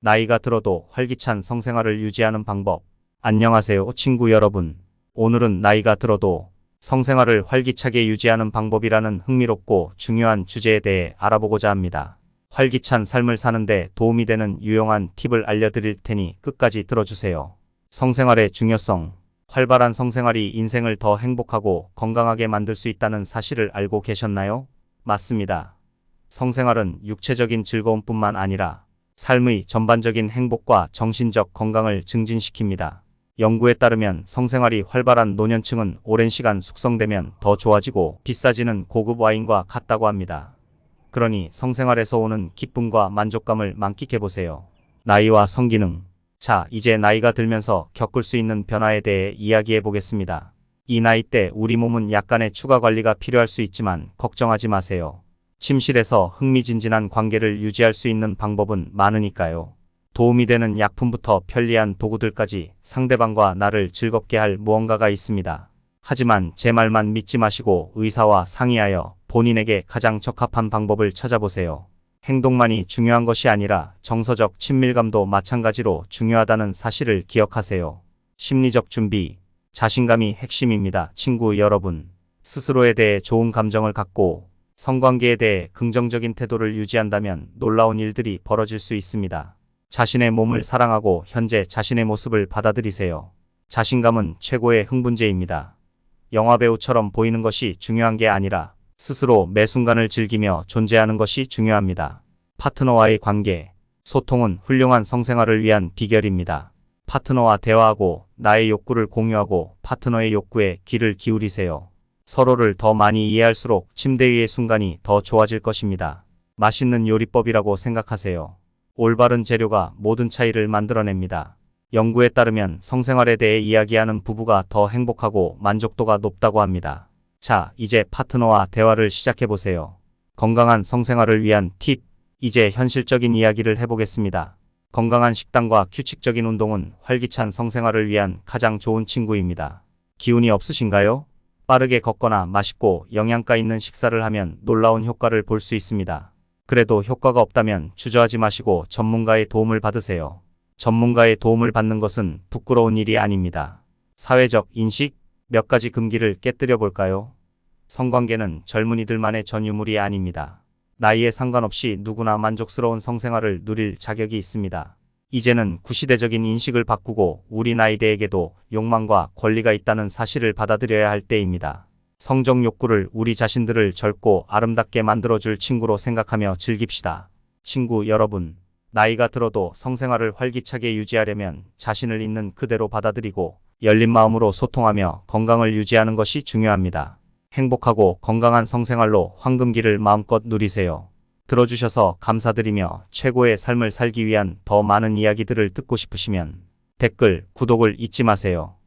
나이가 들어도 활기찬 성생활을 유지하는 방법. 안녕하세요, 친구 여러분. 오늘은 나이가 들어도 성생활을 활기차게 유지하는 방법이라는 흥미롭고 중요한 주제에 대해 알아보고자 합니다. 활기찬 삶을 사는데 도움이 되는 유용한 팁을 알려드릴 테니 끝까지 들어주세요. 성생활의 중요성. 활발한 성생활이 인생을 더 행복하고 건강하게 만들 수 있다는 사실을 알고 계셨나요? 맞습니다. 성생활은 육체적인 즐거움뿐만 아니라 삶의 전반적인 행복과 정신적 건강을 증진시킵니다. 연구에 따르면 성생활이 활발한 노년층은 오랜 시간 숙성되면 더 좋아지고 비싸지는 고급 와인과 같다고 합니다. 그러니 성생활에서 오는 기쁨과 만족감을 만끽해보세요. 나이와 성기능. 자, 이제 나이가 들면서 겪을 수 있는 변화에 대해 이야기해 보겠습니다. 이 나이 때 우리 몸은 약간의 추가 관리가 필요할 수 있지만 걱정하지 마세요. 침실에서 흥미진진한 관계를 유지할 수 있는 방법은 많으니까요. 도움이 되는 약품부터 편리한 도구들까지 상대방과 나를 즐겁게 할 무언가가 있습니다. 하지만 제 말만 믿지 마시고 의사와 상의하여 본인에게 가장 적합한 방법을 찾아보세요. 행동만이 중요한 것이 아니라 정서적 친밀감도 마찬가지로 중요하다는 사실을 기억하세요. 심리적 준비, 자신감이 핵심입니다. 친구 여러분, 스스로에 대해 좋은 감정을 갖고 성관계에 대해 긍정적인 태도를 유지한다면 놀라운 일들이 벌어질 수 있습니다. 자신의 몸을 사랑하고 현재 자신의 모습을 받아들이세요. 자신감은 최고의 흥분제입니다. 영화배우처럼 보이는 것이 중요한 게 아니라 스스로 매 순간을 즐기며 존재하는 것이 중요합니다. 파트너와의 관계, 소통은 훌륭한 성생활을 위한 비결입니다. 파트너와 대화하고 나의 욕구를 공유하고 파트너의 욕구에 귀를 기울이세요. 서로를 더 많이 이해할수록 침대 위의 순간이 더 좋아질 것입니다. 맛있는 요리법이라고 생각하세요. 올바른 재료가 모든 차이를 만들어냅니다. 연구에 따르면 성생활에 대해 이야기하는 부부가 더 행복하고 만족도가 높다고 합니다. 자, 이제 파트너와 대화를 시작해보세요. 건강한 성생활을 위한 팁. 이제 현실적인 이야기를 해보겠습니다. 건강한 식단과 규칙적인 운동은 활기찬 성생활을 위한 가장 좋은 친구입니다. 기운이 없으신가요? 빠르게 걷거나 맛있고 영양가 있는 식사를 하면 놀라운 효과를 볼 수 있습니다. 그래도 효과가 없다면 주저하지 마시고 전문가의 도움을 받으세요. 전문가의 도움을 받는 것은 부끄러운 일이 아닙니다. 사회적 인식 몇 가지 금기를 깨뜨려 볼까요? 성관계는 젊은이들만의 전유물이 아닙니다. 나이에 상관없이 누구나 만족스러운 성생활을 누릴 자격이 있습니다. 이제는 구시대적인 인식을 바꾸고 우리 나이대에게도 욕망과 권리가 있다는 사실을 받아들여야 할 때입니다. 성적 욕구를 우리 자신들을 젊고 아름답게 만들어줄 친구로 생각하며 즐깁시다. 친구 여러분, 나이가 들어도 성생활을 활기차게 유지하려면 자신을 있는 그대로 받아들이고 열린 마음으로 소통하며 건강을 유지하는 것이 중요합니다. 행복하고 건강한 성생활로 황금기를 마음껏 누리세요. 들어주셔서 감사드리며 최고의 삶을 살기 위한 더 많은 이야기들을 듣고 싶으시면 댓글, 구독을 잊지 마세요.